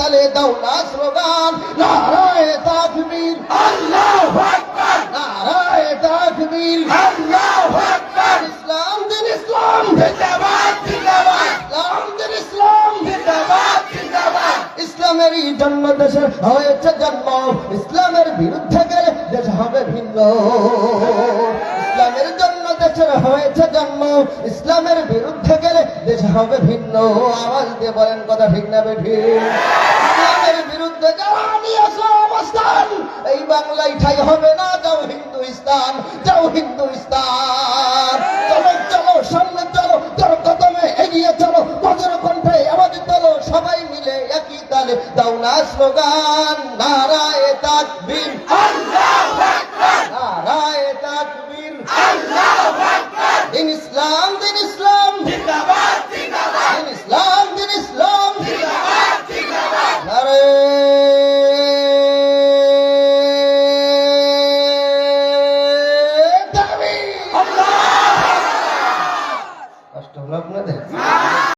তালে দাও না স্লোগান। নারায় তাকবীর আল্লাহু আকবার। নারায় তাকবীর আল্লাহু আকবার। ইসলাম দিন ইসলাম। জিন্দাবাদ জিন্দাবাদ। ইসলাম দিন ইসলাম। জিন্দাবাদ জিন্দাবাদ। ইসলামেরই জন্ম দেশের হয়েছে জন্ম। ইসলামের বিরুদ্ধে গেলে দেশ হবে ভিন্ন। ইসলামের জন্য দেশের হয়েছে জন্ম। ইসলামের বিরুদ্ধে গেলে দেশ হবে ভিন্ন। আওয়াজ দিয়ে বলেন কথা ঠিক না বেঠি ইসলামের বিরুদ্ধে যারা নিয়েছে অবস্থান, এই বাংলায় ঠাই হবে না, যাও হিন্দুস্তান যাও হিন্দুস্তান। চলো চলো, সামনে চলো চলো কদমে এগিয়ে চলো বজ্র কণ্ঠে আমাদের চলো সবাই মিলে একই তালে। দাও না স্লোগান নারায় ડેવલપ ન થાય